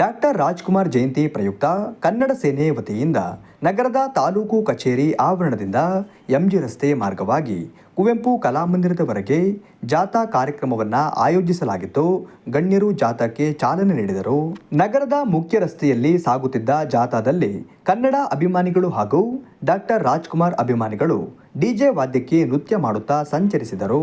Doctor Rajkumar ಜಯಂತಿ ಪ್ರಯುಕ್ತ ಕನ್ನಡ ಸೇನೆ ವತಿಯಿಂದ ನಗರದ ತಾಲೂಕು ಕಚೇರಿ ಆವರಣದಿಂದ ಎಂಜಿ ರಸ್ತೆ ಮಾರ್ಗವಾಗಿ ಕುವೆಂಪು ಕಲಾಮಂದಿರದವರೆಗೆ ಜಾಥಾ ಕಾರ್ಯಕ್ರಮವನ್ನು ಆಯೋಜಿಸಲಾಗಿತ್ತು. ಗಣ್ಯರು ಜಾಥಾಕ್ಕೆ ಚಾಲನೆ ನೀಡಿದರು. ನಗರದ ಮುಖ್ಯ ರಸ್ತೆಯಲ್ಲಿ ಸಾಗುತ್ತಿದ್ದ ಜಾಥಾದಲ್ಲಿ ಕನ್ನಡ ಅಭಿಮಾನಿಗಳು ಹಾಗೂ ಡಾಕ್ಟರ್ ರಾಜ್ಕುಮಾರ್ ಅಭಿಮಾನಿಗಳು ಡಿಜೆ ವಾದ್ಯಕ್ಕೆ ನೃತ್ಯ ಮಾಡುತ್ತಾ ಸಂಚರಿಸಿದರು.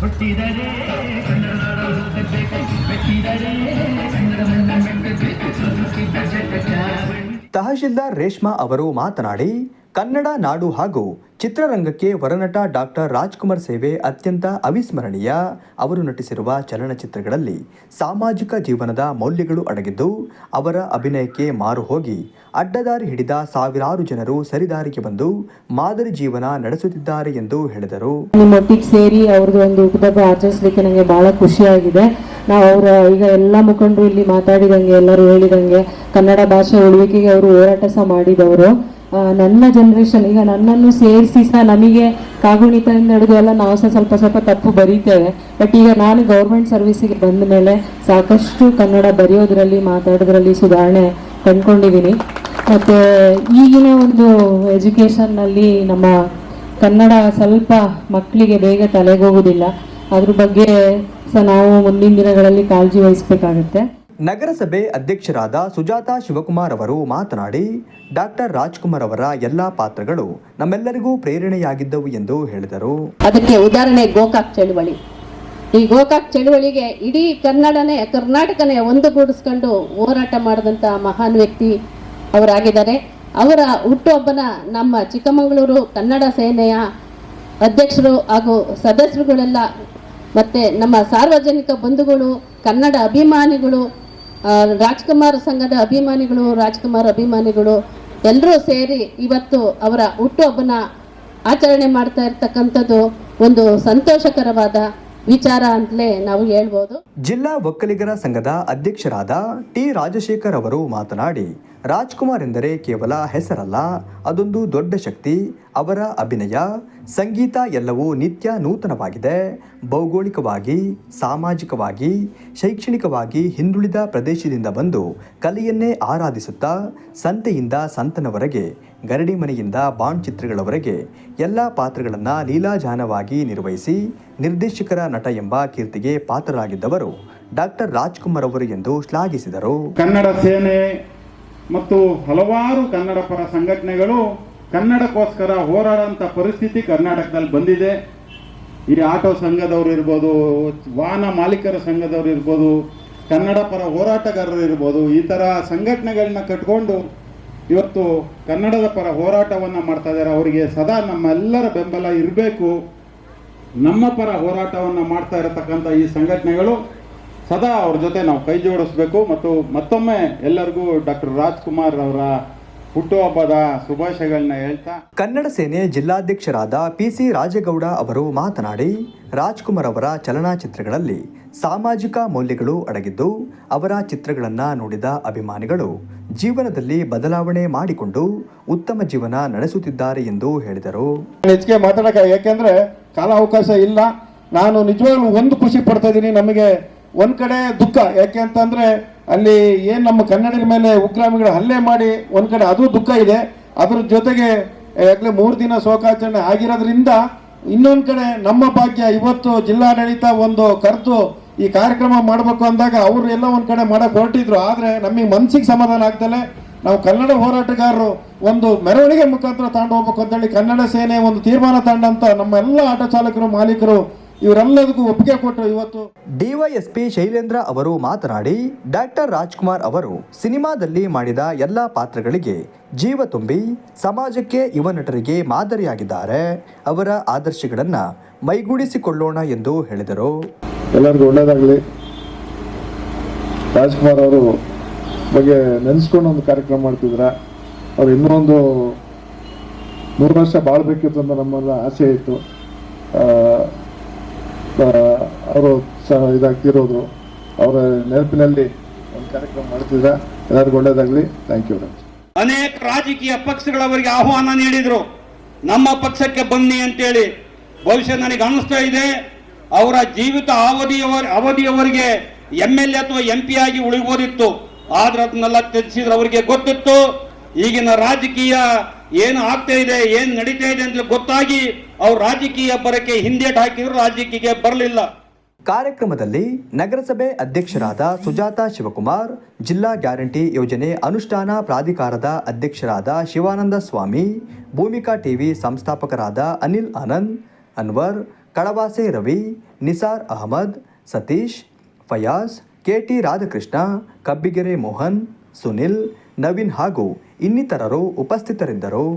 ಹುಟ್ಟಿದರೆ ಕನ್ನಡ ಹುಟ್ಟಬೇಕು ಮೆಟ್ಟಿದರೆ ಕನ್ನಡ ಮಣ್ಣ ಮೆಟ್ಟಬೇಕು ಸುರುಕಿದ ಜಗಚಾವಣಿ ತಹಶೀಲ್ದಾರ್ ರೇಷ್ಮಾ ಅವರು ಮಾತನಾಡಿ ಕನ್ನಡ, ನಾಡು ಹಾಗೂ ಚಿತ್ರರಂಗಕ್ಕೆ ವರನಟ ಡಾಕ್ಟರ್ ರಾಜ್ಕುಮಾರ್ ಸೇವೆ ಅತ್ಯಂತ ಅವಿಸ್ಮರಣೀಯ. ಅವರು ನಟಿಸಿರುವ ಚಲನಚಿತ್ರಗಳಲ್ಲಿ ಸಾಮಾಜಿಕ ಜೀವನದ ಮೌಲ್ಯಗಳು ಅಡಗಿದ್ದು, ಅವರ ಅಭಿನಯಕ್ಕೆ ಮಾರು ಹೋಗಿ, ಅಡ್ಡದಾರಿ ಹಿಡಿದ ಸಾವಿರಾರು ಜನರು ಸರಿದಾರಿಗೆ ಬಂದು ಮಾದರಿ ಜೀವನ ನಡೆಸುತ್ತಿದ್ದಾರೆ ಎಂದು ಹೇಳಿದರು. ನಿಮ್ಮೊಟ್ಟಿಗೆ ಸೇರಿ ಅವ್ರದ್ದು ಒಂದು ಹುಟ್ಟುಹಬ್ಬ ಆಚರಿಸಲಿಕ್ಕೆ ನನಗೆ ಬಹಳ ಖುಷಿಯಾಗಿದೆ. ನಾವು ಅವರ, ಈಗ ಎಲ್ಲ ಮುಖಂಡರು ಇಲ್ಲಿ ಮಾತಾಡಿದಂಗೆ, ಎಲ್ಲರೂ ಹೇಳಿದಂಗೆ ಕನ್ನಡ ಭಾಷೆ ಉಳುವಿಕೆಗೆ ಅವರು ಹೋರಾಟ ಸಹ ಮಾಡಿದವರು. ನನ್ನ ಜನ್ರೇಷನ್ ಈಗ ನನ್ನನ್ನು ಸೇರಿಸಿ ಸಹ ನಮಗೆ ಕಾಗುಣಿತದಿಂದ ಹಿಡಿದು ಎಲ್ಲ ನಾವು ಸಹ ಸ್ವಲ್ಪ ಸ್ವಲ್ಪ ತಪ್ಪು ಬರೀತೇವೆ. ಬಟ್ ಈಗ ನಾನು ಗೌರ್ಮೆಂಟ್ ಸರ್ವಿಸಿಗೆ ಬಂದ ಮೇಲೆ ಸಾಕಷ್ಟು ಕನ್ನಡ ಬರೆಯೋದ್ರಲ್ಲಿ, ಮಾತಾಡೋದ್ರಲ್ಲಿ ಸುಧಾರಣೆ ಕಂಡ್ಕೊಂಡಿದ್ದೀನಿ. ಮತ್ತು ಈಗಿನ ಒಂದು ಎಜುಕೇಷನ್ನಲ್ಲಿ ನಮ್ಮ ಕನ್ನಡ ಸ್ವಲ್ಪ ಮಕ್ಕಳಿಗೆ ಬೇಗ ತಲೆಗೋಗೋದಿಲ್ಲ ಅದ್ರ ಬಗ್ಗೆ ಸಹ ನಾವು ಮುಂದಿನ ದಿನಗಳಲ್ಲಿ ಕಾಳಜಿ ವಹಿಸಬೇಕಾಗುತ್ತೆ. ನಗರಸಭೆ ಅಧ್ಯಕ್ಷರಾದ ಸುಜಾತಾ ಶಿವಕುಮಾರ್ ಅವರು ಮಾತನಾಡಿ, ಡಾಕ್ಟರ್ ರಾಜ್ಕುಮಾರ್ ಅವರ ಎಲ್ಲ ಪಾತ್ರಗಳು ನಮ್ಮೆಲ್ಲರಿಗೂ ಪ್ರೇರಣೆಯಾಗಿದ್ದವು ಎಂದು ಹೇಳಿದರು. ಅದಕ್ಕೆ ಉದಾಹರಣೆ ಗೋಕಾಕ್ ಚಳುವಳಿ. ಈ ಗೋಕಾಕ್ ಚಳುವಳಿಗೆ ಇಡೀ ಕನ್ನಡನೇ, ಕರ್ನಾಟಕನೇ ಒಂದುಗೂಡಿಸ್ಕೊಂಡು ಹೋರಾಟ ಮಾಡಿದಂಥ ಮಹಾನ್ ವ್ಯಕ್ತಿ ಅವರಾಗಿದ್ದಾರೆ. ಅವರ ಹುಟ್ಟುಹಬ್ಬನ ನಮ್ಮ ಚಿಕ್ಕಮಗಳೂರು ಕನ್ನಡ ಸೇನೆಯ ಅಧ್ಯಕ್ಷರು ಹಾಗೂ ಸದಸ್ಯರುಗಳೆಲ್ಲ, ಮತ್ತು ನಮ್ಮ ಸಾರ್ವಜನಿಕ ಬಂಧುಗಳು, ಕನ್ನಡ ಅಭಿಮಾನಿಗಳು ರಾಜ್ಕುಮಾರ್ ಸಂಘದ ಅಭಿಮಾನಿಗಳು, ರಾಜ್ಕುಮಾರ್ ಅಭಿಮಾನಿಗಳು ಎಲ್ಲರೂ ಸೇರಿ ಇವತ್ತು ಅವರ ಹುಟ್ಟುಹಬ್ಬನ ಆಚರಣೆ ಮಾಡ್ತಾ ಇರ್ತಕ್ಕಂಥದ್ದು ಒಂದು ಸಂತೋಷಕರವಾದ ವಿಚಾರ ಅಂತಲೇ ನಾವು ಹೇಳ್ಬೋದು. ಜಿಲ್ಲಾ ಒಕ್ಕಲಿಗರ ಸಂಘದ ಅಧ್ಯಕ್ಷರಾದ ಟಿ ರಾಜಶೇಖರ್ ಅವರು ಮಾತನಾಡಿ ರಾಜ್ಕುಮಾರ್ ಎಂದರೆ ಕೇವಲ ಹೆಸರಲ್ಲ, ಅದೊಂದು ದೊಡ್ಡ ಶಕ್ತಿ, ಅವರ ಅಭಿನಯ. ಸಂಗೀತ ಎಲ್ಲವೂ ನಿತ್ಯ ನೂತನವಾಗಿದೆ. ಭೌಗೋಳಿಕವಾಗಿ, ಸಾಮಾಜಿಕವಾಗಿ, ಶೈಕ್ಷಣಿಕವಾಗಿ ಹಿಂದುಳಿದ ಪ್ರದೇಶದಿಂದ ಬಂದು ಕಲೆಯನ್ನೇ ಆರಾಧಿಸುತ್ತಾ, ಸಂತೆಯಿಂದ ಸಂತನವರೆಗೆ, ಗರಡಿ ಮನೆಯಿಂದ ಬಾಂಡ್ ಚಿತ್ರಗಳವರೆಗೆ ಎಲ್ಲ ಪಾತ್ರಗಳನ್ನು ಲೀಲಾಜಾನವಾಗಿ ನಿರ್ವಹಿಸಿ, ನಿರ್ದೇಶಕರ ನಟ ಎಂಬ ಕೀರ್ತಿಗೆ ಪಾತ್ರರಾಗಿದ್ದವರು ಡಾಕ್ಟರ್ ರಾಜ್ಕುಮಾರ್ ಅವರು ಎಂದು ಶ್ಲಾಘಿಸಿದರು. ಕನ್ನಡ ಸೇನೆ ಮತ್ತು ಹಲವಾರು ಕನ್ನಡ ಪರ ಸಂಘಟನೆಗಳು ಕನ್ನಡಕ್ಕೋಸ್ಕರ ಹೋರಾಡೋಂಥ ಪರಿಸ್ಥಿತಿ ಕರ್ನಾಟಕದಲ್ಲಿ ಬಂದಿದೆ. ಈ ಆಟೋ ಸಂಘದವರು ಇರ್ಬೋದು, ವಾಹನ ಮಾಲೀಕರ ಸಂಘದವರು ಇರ್ಬೋದು, ಕನ್ನಡ ಪರ ಹೋರಾಟಗಾರರು ಇರ್ಬೋದು, ಈ ಥರ ಸಂಘಟನೆಗಳನ್ನ ಕಟ್ಕೊಂಡು ಇವತ್ತು ಕನ್ನಡದ ಪರ ಹೋರಾಟವನ್ನು ಮಾಡ್ತಾ ಇದ್ದಾರೆ ಅವರಿಗೆ ಸದಾ ನಮ್ಮೆಲ್ಲರ ಬೆಂಬಲ ಇರಬೇಕು. ನಮ್ಮ ಪರ ಹೋರಾಟವನ್ನು ಮಾಡ್ತಾ ಇರತಕ್ಕಂಥ ಈ ಸಂಘಟನೆಗಳು ಸದಾ ಅವ್ರ ಜೊತೆ ನಾವು ಕೈ ಜೋಡಿಸ್ಬೇಕು ಮತ್ತು ಮತ್ತೊಮ್ಮೆ ಎಲ್ಲರಿಗೂ ಡಾಕ್ಟರ್ ರಾಜ್ಕುಮಾರ್ ಅವರ ಹುಟ್ಟುಹಬ್ಬದ ಶುಭಾಶಯಗಳನ್ನ ಹೇಳ್ತಾ ಕನ್ನಡ ಸೇನೆ ಜಿಲ್ಲಾಧ್ಯಕ್ಷರಾದ ಪಿ ಸಿ ರಾಜೇಗೌಡ ಅವರು ಮಾತನಾಡಿ ರಾಜ್ಕುಮಾರ್ ಅವರ ಚಲನಚಿತ್ರಗಳಲ್ಲಿ ಸಾಮಾಜಿಕ ಮೌಲ್ಯಗಳು ಅಡಗಿದ್ದು ಅವರ ಚಿತ್ರಗಳನ್ನು ನೋಡಿದ ಅಭಿಮಾನಿಗಳು ಜೀವನದಲ್ಲಿ ಬದಲಾವಣೆ ಮಾಡಿಕೊಂಡು ಉತ್ತಮ ಜೀವನ ನಡೆಸುತ್ತಿದ್ದಾರೆ ಎಂದು ಹೇಳಿದರು. ಹೆಚ್ಚಿಗೆ ಮಾತಾಡಕ ಯಾಕೆಂದ್ರೆ ಕಾಲಾವಕಾಶ ಇಲ್ಲ. ನಾನು ನಿಜವಾಗ್ಲೂ ಒಂದು ಖುಷಿ ಪಡ್ತಾ ಇದ್ದೀನಿ. ನಮಗೆ ಒಂದ್ ಕಡೆ ದುಃಖ. ಯಾಕೆ ಅಂತಂದ್ರೆ ಅಲ್ಲಿ ಏನ್ ನಮ್ಮ ಕನ್ನಡಿಗರ ಮೇಲೆ ಉಗ್ರಾಮಿಗಳು ಹಲ್ಲೆ ಮಾಡಿ ಒಂದ್ ಕಡೆ ಅದು ದುಃಖ ಇದೆ. ಅದ್ರ ಜೊತೆಗೆ, ಯಾಕಂದ್ರೆ ಮೂರು ದಿನ ಶೋಕಾಚರಣೆ ಆಗಿರೋದ್ರಿಂದ ಇನ್ನೊಂದ್ ಕಡೆ ನಮ್ಮ ಭಾಗ್ಯ ಇವತ್ತು ಜಿಲ್ಲಾಡಳಿತ ಒಂದು ಕರೆದು ಈ ಕಾರ್ಯಕ್ರಮ ಮಾಡಬೇಕು ಅಂದಾಗ ಅವರು ಎಲ್ಲ ಒಂದ್ ಕಡೆ ಮಾಡಕ್ ಹೊರಟಿದ್ರು. ಆದ್ರೆ ನಮಗೆ ಮನ್ಸಿಗೆ ಸಮಾಧಾನ ಆಗ್ದಲೆ ನಾವು ಕನ್ನಡ ಹೋರಾಟಗಾರರು ಒಂದು ಮೆರವಣಿಗೆ ಮುಖಾಂತರ ತಗೊಂಡು ಹೋಗ್ಬೇಕು ಅಂತೇಳಿ ಕನ್ನಡ ಸೇನೆ ಒಂದು ತೀರ್ಮಾನ ತಗೊಂಡಂತ ನಮ್ಮ ಎಲ್ಲ ಆಟೋ ಚಾಲಕರು, ಮಾಲೀಕರು ಇವರೆಲ್ಲದಕ್ಕೂ ಒಪ್ಪಿಗೆ ಕೊಟ್ಟರು ಇವತ್ತು. ಡಿವೈಎಸ್ಪಿ ಶೈಲೇಂದ್ರ ಅವರು ಮಾತನಾಡಿ ಡಾಕ್ಟರ್ ರಾಜ್ಕುಮಾರ್ ಅವರು ಸಿನಿಮಾದಲ್ಲಿ ಮಾಡಿದ ಎಲ್ಲ ಪಾತ್ರಗಳಿಗೆ ಜೀವ ತುಂಬಿ ಸಮಾಜಕ್ಕೆ ಯುವ ನಟರಿಗೆ ಮಾದರಿಯಾಗಿದ್ದಾರೆ. ಅವರ ಆದರ್ಶಗಳನ್ನು ಮೈಗೂಡಿಸಿಕೊಳ್ಳೋಣ ಎಂದು ಹೇಳಿದರು. ಎಲ್ಲರಿಗೂ ಒಳ್ಳೇದಾಗಲಿ ರಾಜ್ಕುಮಾರ್ ಅವರು ಬಗ್ಗೆ ನೆನೆಸ್ಕೊಂಡು ಒಂದು ಕಾರ್ಯಕ್ರಮ ಮಾಡ್ತಿದ್ರ. ಅವ್ರು ಇನ್ನೊಂದು ಮೂರು ನೂರು ವರ್ಷ ಬಾಳ್ಬೇಕಿತ್ತು ಅಂತ ನಮ್ಮೆಲ್ಲ ಆಸೆ ಇತ್ತು. ಅವರು ಸಹ ಇದಾಗ್ತಿರೋದು. ಅವರ ನೆನಪಿನಲ್ಲಿ ಒಂದು ಕಾರ್ಯಕ್ರಮ ಮಾಡ್ತಿದ್ರ ಎಲ್ಲರಿಗೂ ಒಳ್ಳೇದಾಗಲಿ ಥ್ಯಾಂಕ್ ಯು ಅನೇಕ ರಾಜಕೀಯ ಪಕ್ಷಗಳವರಿಗೆ ಆಹ್ವಾನ ನೀಡಿದ್ರು. ನಮ್ಮ ಪಕ್ಷಕ್ಕೆ ಬನ್ನಿ ಅಂತೇಳಿ. ಭವಿಷ್ಯ ನನಗೆ ಅನಿಸ್ತಾ ಇದೆ. ಅವರ ಜೀವಿತ ಅವಧಿಯವರ, ಅವಧಿಯವರಿಗೆ ಎಂ ಎಲ್ ಎ ಅಥವಾ ಎಂ ಪಿ ಆಗಿ ಉಳಿಬೋದಿತ್ತು. ಆದ್ರೆ ಅದನ್ನೆಲ್ಲ ತ್ಯಜಿಸಿದ್ರೆ ಅವರಿಗೆ ಗೊತ್ತಿತ್ತು. ಈಗಿನ ರಾಜಕೀಯ ಏನು ಆಗ್ತಾ ಇದೆ, ಏನು ನಡೀತಾ ಇದೆ ಅಂತ ಗೊತ್ತಾಗಿ ಅವ್ರು ರಾಜಕೀಯ ಬರಕ್ಕೆ ಹಿಂದೇಟ್ ಹಾಕಿದ್ರು ರಾಜಕೀಯಕ್ಕೆ ಬರಲಿಲ್ಲ. ಕಾರ್ಯಕ್ರಮದಲ್ಲಿ ನಗರಸಭೆ ಅಧ್ಯಕ್ಷರಾದ ಸುಜಾತ ಶಿವಕುಮಾರ್, ಜಿಲ್ಲಾ ಗ್ಯಾರಂಟಿ ಯೋಜನೆ ಅನುಷ್ಠಾನ ಪ್ರಾಧಿಕಾರದ ಅಧ್ಯಕ್ಷರಾದ ಶಿವಾನಂದ ಸ್ವಾಮಿ, ಭೂಮಿಕಾ ಟಿವಿ ಸಂಸ್ಥಾಪಕರಾದ ಅನಿಲ್ ಆನಂದ್, ಅನ್ವರ್, ಕಳವಾಸೆ ರವಿ, ನಿಸಾರ್ ಅಹಮದ್, ಸತೀಶ್, ಫಯಾಜ್, ಕೆಟಿ ರಾಧಾಕೃಷ್ಣ, ಕಬ್ಬಿಗೆರೆ ಮೋಹನ್, ಸುನಿಲ್, ನವೀನ್ ಹಾಗೂ ಇನ್ನಿತರರು ಉಪಸ್ಥಿತರಿದ್ದರು.